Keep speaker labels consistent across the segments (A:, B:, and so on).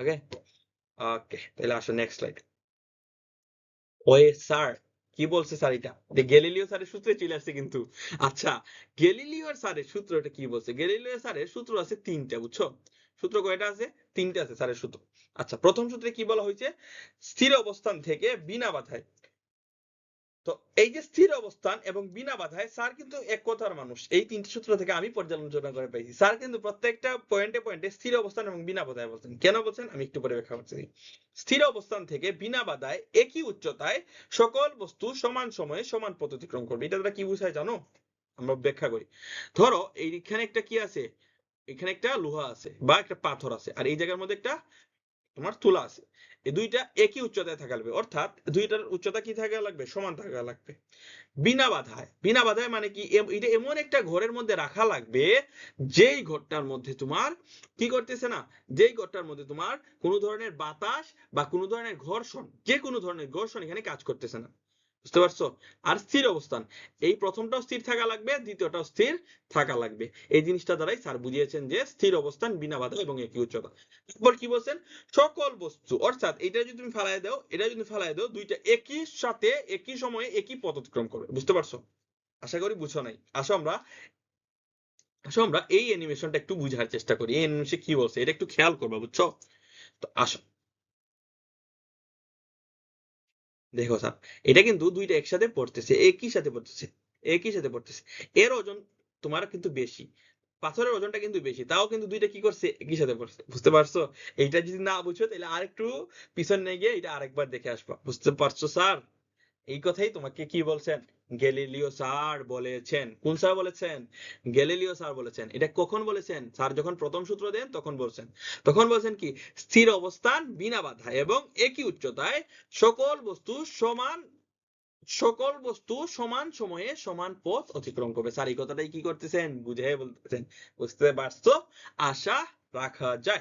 A: ওকে ওকে তাহলে আসো next slide way sir, কি বলছে স্যার এটা যে গ্যালিলিও স্যারের সূত্রে চলে আসছে কিন্তু। আচ্ছা গ্যালিলিও স্যারের সূত্রটা কি বলছে? গ্যালিলিও স্যারের সূত্র আছে তিনটা, বুঝছ? সূত্র কয়টা আছে? তিনটা আছে স্যারের সূত্র। আচ্ছা প্রথম সূত্রে কি বলা হয়েছে? স্থির অবস্থান থেকে বিনা বাধায় তো এই যে স্থির অবস্থান এবং বিনা বাধায় স্যার কিন্তু এক কথার মানুষ। এই তিনটি সূত্র থেকে আমি পর্যালোচনা করে পাইছি। স্যার কিন্তু প্রত্যেকটা পয়েন্টে পয়েন্টে স্থির অবস্থান এবং বিনা বাধায় বলছেন কেন বলছেন? আমি একটু পরে ব্যাখ্যা করছি। স্থির অবস্থান থেকে বিনা বাধায় একই উচ্চতায় সকল বস্তু সমান সময়ে সমান পথ অতিক্রম করবে। এটা দ্বারা কি বুঝায় জানো? আমরা ব্যাখ্যা করি। ধরো, এইখানে একটা কি আছে? এখানে একটা লোহা আছে বা একটা পাথর আছে। আর এই জায়গার মধ্যে একটা তোমার তুলা আছে। এই দুইটা একই উচ্চতায় থাকা লাগবে। অর্থাৎ দুইটার উচ্চতা কি থাকা লাগবে? সমান থাকা লাগবে। বিনা বাধায়। বিনা বাধায় মানে কি? এটা এমন একটা ঘরের মধ্যে রাখা লাগবে, যেই ঘরটার মধ্যে তোমার কি করতেছে না? যেই ঘরটার মধ্যে তোমার কোনো ধরনের বাতাস বা কোনো ধরনের ঘর্ষণ, যে কোনো ধরনের ঘর্ষণ এখানে কাজ করতেছে না। বুঝতে পারছ? আর স্থির অবস্থান। এই প্রথমটাও স্থির থাকা লাগবে, দ্বিতীয়টাও স্থির থাকা লাগবে। এই জিনিসটা দ্বারাই স্যার বুঝিয়েছেন যে স্থির অবস্থান, বিনা বাধা এবং একই উচ্চতা। তারপর কি বলছেন? সকল বস্তু, অর্থাৎ এটা যদি তুমি ফেলায় দাও, এটা যদি ফেলায় দাও, দুইটা একই সাথে, একই সময়ে, একই পথ অতিক্রম করবে। বুঝতে পারছ? আশা করি বুঝো নাই। আসো আমরা আসো আমরা এই অ্যানিমেশনটা একটু বুঝার চেষ্টা করি। এই অ্যানিমেশন কি বলছে? এটা একটু খেয়াল করবা, বুঝছ? তো আসো। দেখো সাপ এটা কিন্তু দুইটা একসাথে পড়তেছে, একই সাথে পড়তেছে, একই সাথে পড়তেছে। এর ওজন তোমার কিন্তু বেশি, পাথরের ওজনটা কিন্তু বেশি, তাও কিন্তু দুইটা কি করছে, একই সাথে পড়ছে, বুঝতে পারছ? এইটা যদি না বুঝো, তাহলে আরেকটু পিছন নিয়ে গিয়ে এটা আরেকবার দেখে আসবা, বুঝতে পারছ স্যার এই কথাই তোমাকে কি বলছেন? গ্যালিলিও স্যার বলেছেন। কোন স্যার বলেছেন? গ্যালিলিও স্যার বলেছেন। এটা কখন বলেছেন? স্যার যখন প্রথম সূত্র দেন, তখন বলছেন। তখন বলছেন কি? স্থির অবস্থান, বিনা বাধা এবং একই উচ্চতায় সকল বস্তু সমান, সকল বস্তু সমান সময়ে সমান পথ অতিক্রম করবে। স্যার, এই কথাটাই কি করতেছেন? বুঝে বলতেছেন। বুঝতে পারছ? আশা রাখা যায়।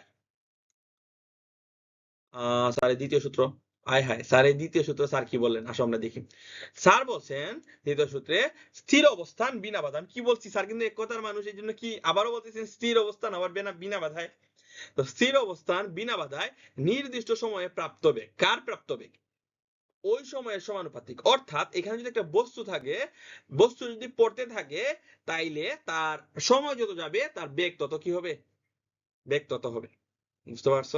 A: আহ, স্যার দ্বিতীয় সূত্র। আয় হায় স্যারের দ্বিতীয় সূত্র স্যার কি বললেন? আসো আমরা দেখি। স্যার বলছেন, দ্বিতীয় সূত্রে, স্থির অবস্থান বিনা বাধা আমি কি বলছি স্যার, কিন্তু এক কথার মানুষ এই জন্য কি আবারও বলতেছেন, স্থির অবস্থান আবার বিনা বিনা বাধায়? তো স্থির অবস্থান বিনা বাধায় নির্দিষ্ট সময়ে প্রাপ্ত বেগ। কার প্রাপ্ত বেগ? ওই সময়ের সমানুপাতিক। অর্থাৎ এখানে যদি একটা বস্তু থাকে, বস্তু যদি পড়তে থাকে, তাইলে তার সময় যত যাবে, তার বেগ তত কি হবে? বেগ তত হবে। বুঝতে পারছ?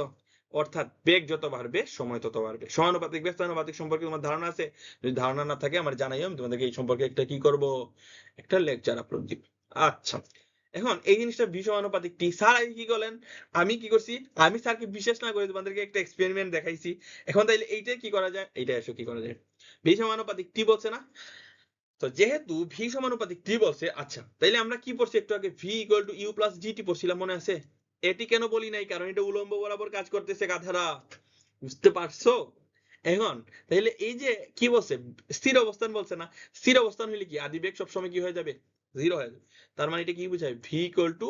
A: অর্থাৎ বেগ যত বাড়বে, সময় তত বাড়বে। সমানুপাতিক ব্যস্তানুপাতিক সম্পর্কে তোমার ধারণা আছে? যদি ধারণা না থাকে, আমার জানাইও, আমি তোমাদেরকে এই সম্পর্কে একটা কি করব? একটা লেকচার আপলোড দিব। আচ্ছা। এখন এই জিনিসটা ভি সমানুপাতিক টি। স্যার আগে কি করলেন? আমি কি করছি? আমি স্যারকে বিশেষ না করে তোমাদেরকে একটা এক্সপেরিমেন্ট দেখাইছি। এখন তাইলে এইটা কি করা যায়? এইটা এসে কি করা যায়? ভি সমানুপাতিক টি বলছে না? তো যেহেতু ভি সমানুপাতিক টি বলছে আচ্ছা তাইলে আমরা কি পড়ছি? একটু আগে V equal to U plus GT পড়ছিলাম, মনে আছে? এটি কেন বলি নাই? কারণ এটা উলম্ব বরাবর কাজ করতেছে গাধারা। বুঝতে পারছ? এখন তাহলে এই যে কি বলছে? স্থির অবস্থান বলছে না? স্থির অবস্থান হলে কি? আদি বেগ সবসময় কি হয়ে যাবে? জিরো হয়ে যাবে। তার মানে এটা কি বোঝায়? ভি ইকুয়াল টু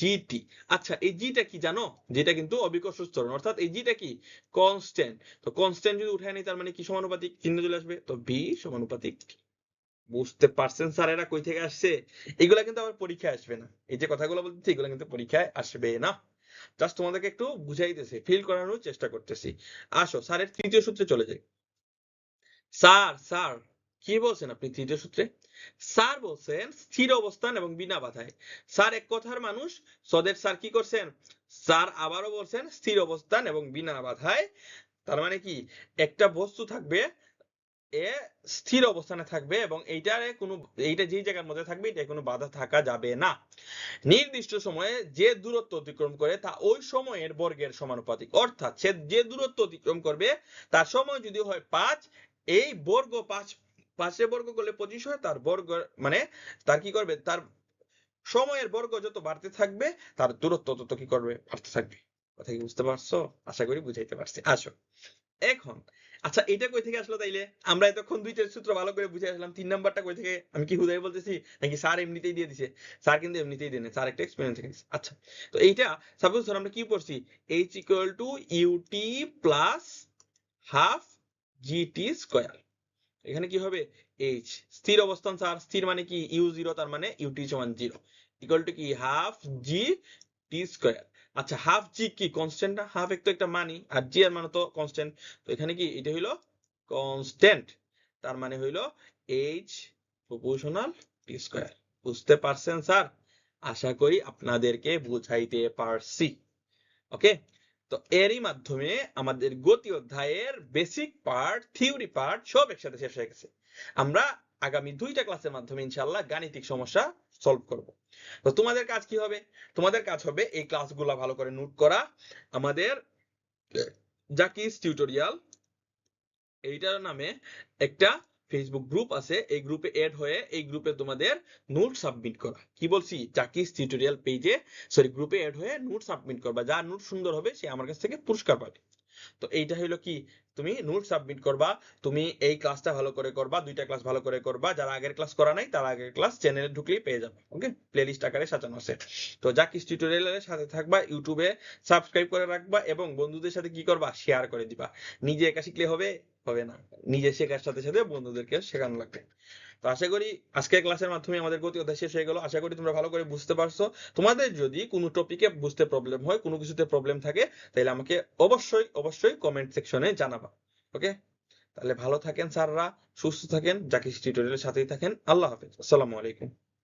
A: জিটি আচ্ছা এই জিটা কি জানো? যেটা কিন্তু অবিকর্ষ ত্বরণ। অর্থাৎ এই জিটা কি? কনস্ট্যান্ট তো কনস্ট্যান্ট যদি উঠায় নেই, তার মানে কি সমানুপাতিক? চিহ্ন চলে আসবে। তো ভি সমানুপাতিক। বুঝতে পারছেন স্যার এরা কই থেকে আসছে? এগুলা কিন্তু আবার পরীক্ষায় আসবে না। এই যে কথাগুলো বলতেছি, এগুলো কিন্তু পরীক্ষায় আসবে না। জাস্ট তোমাদেরকে একটু বুঝাইতেছে ফিল করানোর চেষ্টা করতেছি। আসো, স্যারের তৃতীয় সূত্রে চলে যাই। স্যার স্যার, কি বলছেন আপনি তৃতীয় সূত্রে? স্যার বলছেন, স্থির অবস্থান এবং বিনা বাধায়। স্যার এক কথার মানুষ, সদের স্যার কি করছেন? স্যার আবারও বলছেন, স্থির অবস্থান এবং বিনা বাধায়। তার মানে কি? একটা বস্তু থাকবে এ স্থির অবস্থানে থাকবে এবং এইটারে কোনো, এইটা যেই জায়গার মধ্যে থাকবে এটা কোনো বাধা থাকা যাবে না। নির্দিষ্ট সময়ে যে দূরত্ব অতিক্রম করে তা ওই সময়ের বর্গের সমানুপাতিক। অর্থাৎ সে যে দূরত্ব অতিক্রম করবে, তার সময় যদি হয় পাঁচ, এই বর্গ পাঁচ, পাঁচে বর্গ করলে পঁচিশ হয়, তার বর্গ মানে তার কি করবে? তার সময়ের বর্গ যত বাড়তে থাকবে, তার দূরত্ব তত কি করবে? বাড়তে থাকবে। কথা কি বুঝতে পারছ? আশা করি বুঝাইতে পারছি। আসো। এখন আচ্ছা এটা কই থেকে আসলো তাইলে? আমরা এতক্ষণ দুইটা সূত্র ভালো করে বুঝে আসলাম, তিন নাম্বারটা কই থেকে? আমি কি হুদাই বলতেছি? নাকি স্যার এমনিতেই দিয়ে দিছে? স্যার কিন্তু এমনিতেই দেন স্যার একটা এক্সপেরিয়েন্স থেকে আচ্ছা তো এইটা সাপোজ ধর আমরা কি পড়ছি? H equal to UT plus half GT square এখানে কি হবে? এইচ স্থির অবস্থান স্যার, স্থির মানে কি? ইউ জিরো তার মানে ইউটি সমান জিরো ইকুয়াল টু কি? হাফ জি টি স্কোয়ার আচ্ছা হাফ জি কি? কনস্ট্যান্ট না? হাফ এক তো একটা মানি আর জি এর মানে তো কনস্ট্যান্ট তো এখানে কি? এটা হইল কনস্ট্যান্ট তার মানে হইল এইচ প্রপোর্শনাল টি স্কয়ার বুঝতে পারছেন, স্যার? আশা করি আপনাদেরকে বুঝাইতে পারছি। ওকে? তো এরই মাধ্যমে আমাদের গতি অধ্যায়ের বেসিক পার্ট থিওরি পার্ট সব একসাথে শেষ হয়ে গেছে। আমরা আগামী দুইটা ক্লাসের মাধ্যমে ইনশাআল্লাহ গাণিতিক সমস্যা সলভ করব। তো তোমাদের কাজ কি হবে? তোমাদের কাজ হবে এই ক্লাসগুলো ভালো করে নোট করা। আমাদের জাকিস টিউটোরিয়াল এইটার নামে একটা ফেসবুক গ্রুপ আছে। এই গ্রুপে এড হয়ে এই গ্রুপে তোমাদের নোট সাবমিট করা। কি বলছি? জাকিস টিউটোরিয়াল পেজে সরি গ্রুপে এড হয়ে নোট সাবমিট করবা। যার নোট সুন্দর হবে সে আমার কাছ থেকে পুরস্কার পাবে। তো এইটা হলো কি? তুমি নোট সাবমিট করবা, তুমি এই ক্লাসটা ভালো করে করবা, দুইটা ক্লাস ভালো করে করবা, যারা আগের ক্লাস করা নাই, তারা আগের ক্লাস চ্যানেলে ঢুকলেই পেয়ে যাবে ওকে প্লেলিস্ট আকারে সাজানো আছে। তো জাকিস টিউটোরিয়ালের সাথে থাকবা ইউটিউবে সাবস্ক্রাইব করে রাখবা এবং বন্ধুদের সাথে কি করবা? শেয়ার করে দিবা। নিজে একা শিখলে হবে হবে না। নিজে শেখার সাথে সাথে বন্ধুদেরকে শেখানো লাগবে। তো আশা করি আজকের ক্লাসের মাধ্যমে আমাদের গতি অধ্যায় শেষ হয়ে গেল। আশা করি তোমরা ভালো করে বুঝতে পারছ। তোমাদের যদি কোনো টপিকে বুঝতে প্রবলেম হয়, কোনো কিছুতে প্রবলেম থাকে, তাহলে আমাকে অবশ্যই অবশ্যই কমেন্ট সেকশনে জানাবা। ওকে তাহলে ভালো থাকেন স্যাররা, সুস্থ থাকেন জাকিস টিউটোরিয়ালের সাথেই থাকেন। আল্লাহ হাফেজ। আসসালামু আলাইকুম।